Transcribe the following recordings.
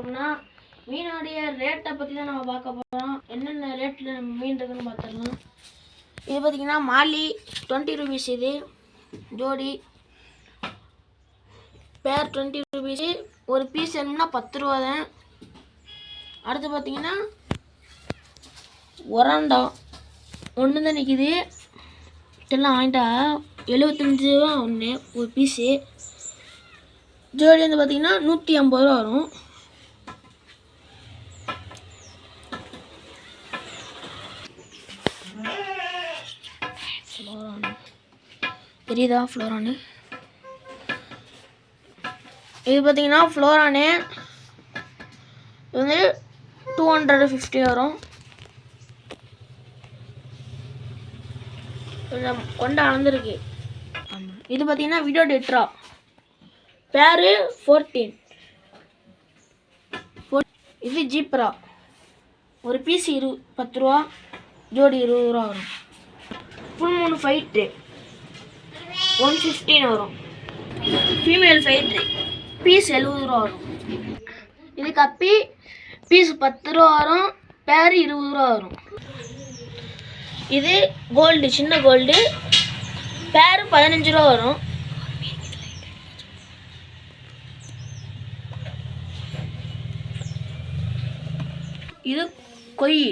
போகிறோம்னா மீனுடைய ரேட்டை பற்றி தான் நம்ம பார்க்க போகிறோம் என்னென்ன ரேட்டில் மீன் இருக்குன்னு பார்த்துடலாம். இது பார்த்திங்கன்னா மாலி டுவெண்ட்டி ருபீஸ் இது. ஜோடி பேர் டுவெண்ட்டி ருபீஸு ஒரு பீஸ் வேணும்னா பத்து ரூபா தான். அடுத்து பார்த்தீங்கன்னா ஒராண்டா. ஒன்று தான் நிற்கிது இதெல்லாம் வாங்கிட்டா எழுபத்தஞ்சு ரூபா ஒன்று ஒரு பீஸு ஜோடி வந்து பார்த்திங்கன்னா நூற்றி ஐம்பது ரூபா வரும் ஃப்ளோரானு தெரியுதா ஃப்ளோரானு? இது பார்த்தீங்கன்னா ஃப்ளோரானு. இது வந்து டூ ஹண்ட்ரட் ஃபிஃப்டி வரும். கொஞ்சம் கொண்ட அளந்துருக்கு. ஆமாம் இது பார்த்தீங்கன்னா வீடியோ டெட்ரா பேரு ஃபோர்டீன் இது ஜீப்ரா ஒரு பீஸ் இரு பத்து ரூபா ஜோடி இருபது ரூபா வரும். ஃபுல் மூணு ஃபைட்ரு ஒன் ஃபிஃப்டின் வரும். ஃபீமேல் ஃபைட் பீஸ் எழுபது ரூபா வரும். இது கப்பி பீஸ் பத்து ரூபா வரும். பேர் இருபது ரூபா வரும். இது கோல்டு சின்ன கோல்டு பேர் பதினஞ்சு ரூபா வரும். இது கொய்.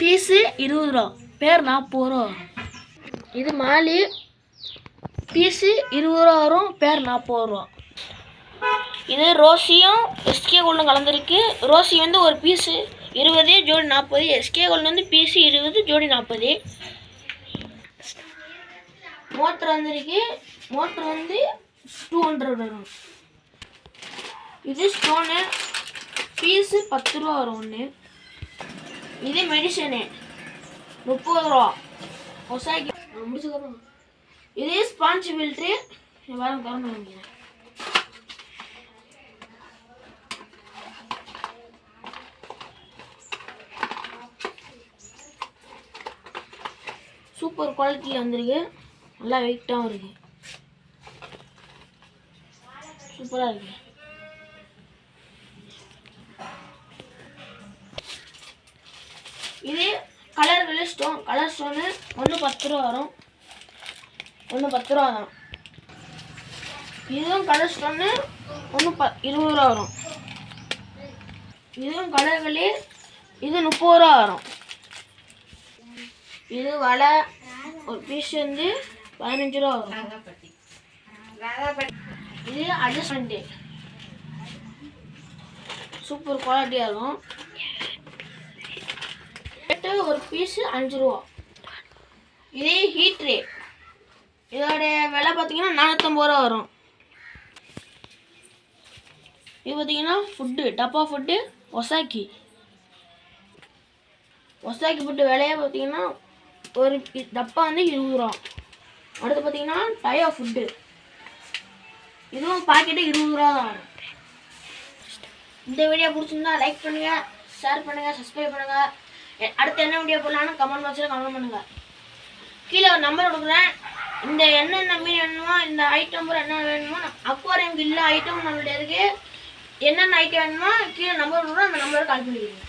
பீஸு இருபது ரூபா. பேர் நாற்பது ரூபா வரும். இது மாலி பீஸு இருபது ரூபா வரும் பேர் நாற்பது ரூபா இது ரோசியும் எஸ்கே கோல்டும் கலந்துருக்கு. ரோசி வந்து ஒரு பீஸு இருபது ஜோடி நாற்பது. எஸ்கே கோல்டு வந்து பீஸு இருபது ஜோடி நாற்பது. மோட்ரு வந்திருக்கு. மோட்ரு வந்து டூ ஹண்ட்ரட் வரும். இது ஸ்டோனு பீஸு பத்து ரூபா வரும் ஒன்று இது மெடிசனு முப்பது ரூபா. ஒசாக்கி முடிச்சுக்கிறோம் இது ஸ்பாஞ்ச் ஃபில்ட்ரு வர திறந்து வாங்கிக்கிறேன் சூப்பர் குவாலிட்டியில் வந்திருக்கு. நல்லா வெயிட்டாகவும் இருக்கு. சூப்பராக இருக்கு. இதே colour colour stone colour stone ஒன்று பத்து ரூபா வரும். ஒன்று பத்து ரூபா தான். இதுவும் கலர் ஸ்டோனு ஒன்று ப இருபது ரூபா வரும். இதுவும் கலர் கலர் இது முப்பது ரூபா வரும். இது வலை ஒரு பீஸ் வந்து பதினஞ்சு ரூபா வரும். இது அட்ஜஸ்ட்மெண்ட்டு சூப்பர் குவாலிட்டியாக இருக்கும். ரேட்டு ஒரு பீஸு அஞ்சு ரூபா இதே ஹீட்ரு இதோட விலை பார்த்தீங்கன்னா நானூற்றம்பது ரூபா வரும். இது பார்த்தீங்கன்னா ஃபுட்டு டப்பா ஃபுட்டு ஒசாக்கி ஒசாக்கி ஃபுட்டு விலையே பார்த்தீங்கன்னா ஒரு டப்பா வந்து இருபது ரூபா. அடுத்து பார்த்தீங்கன்னா டயோ ஃபுட்டு இதுவும் பாக்கெட்டு இருபது ரூபா தான் வரும். இந்த வீடியோ பிடிச்சிருந்தா லைக் பண்ணுங்க ஷேர் பண்ணுங்க சப்ஸ்கிரைப் பண்ணுங்க. அடுத்து என்ன வீடியோ போடலாம்னு கமெண்ட் பாக்ஸில் கமெண்ட் பண்ணுங்கள் கீழே ஒரு நம்பர் கொடுக்குறேன். இந்த என்னென்ன மீன் வேணுமோ இந்த ஐட்டம் பூரா என்ன வேணுமோ அக்வாரியம் இல்லை ஐட்டம் நம்மள்ட்ட இருக்கு. என்னென்ன ஐட்டம் வேணுமோ கீழே நம்பர் கொடுக்குறோம் அந்த நம்பருக்கு கால் பண்ணிக்கிறீங்க